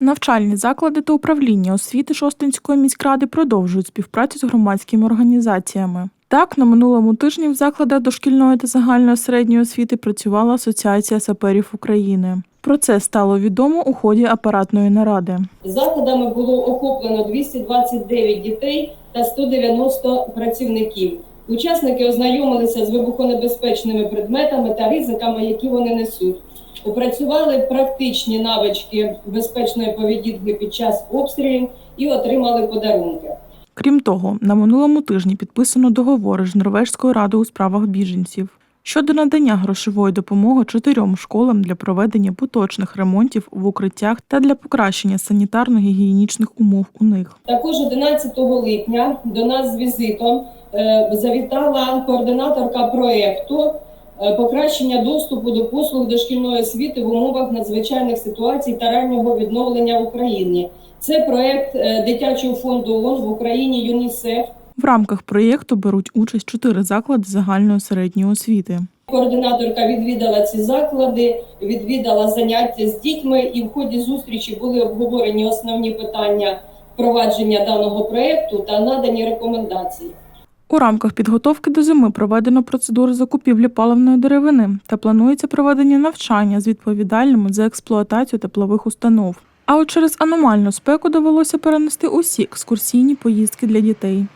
Навчальні заклади та управління освіти Шостинської міськради продовжують співпрацю з громадськими організаціями. Так, на минулому тижні в закладах дошкільної та загальної середньої освіти працювала Асоціація саперів України. Про це стало відомо у ході апаратної наради. Заходами було охоплено 229 дітей та 190 працівників. Учасники ознайомилися з вибухонебезпечними предметами та ризиками, які вони несуть. Опрацювали практичні навички безпечної поведінки під час обстрілів і отримали подарунки. Крім того, на минулому тижні підписано договори з Норвезькою радою у справах біженців щодо надання грошової допомоги чотирьом школам для проведення поточних ремонтів в укриттях та для покращення санітарно-гігієнічних умов у них. Також 11 липня до нас з візитом завітала координаторка проєкту е, покращення доступу до послуг дошкільної освіти в умовах надзвичайних ситуацій та раннього відновлення в Україні. Це проєкт е, дитячого фонду ООН в Україні ЮНІСЕФ. В рамках проєкту беруть участь чотири заклади загальної середньої освіти. Координаторка відвідала ці заклади, відвідала заняття з дітьми, і в ході зустрічі були обговорені основні питання впровадження даного проєкту та надані рекомендації. У рамках підготовки до зими проведено процедури закупівлі паливної деревини та планується проведення навчання з відповідальними за експлуатацію теплових установ. А от через аномальну спеку довелося перенести усі екскурсійні поїздки для дітей.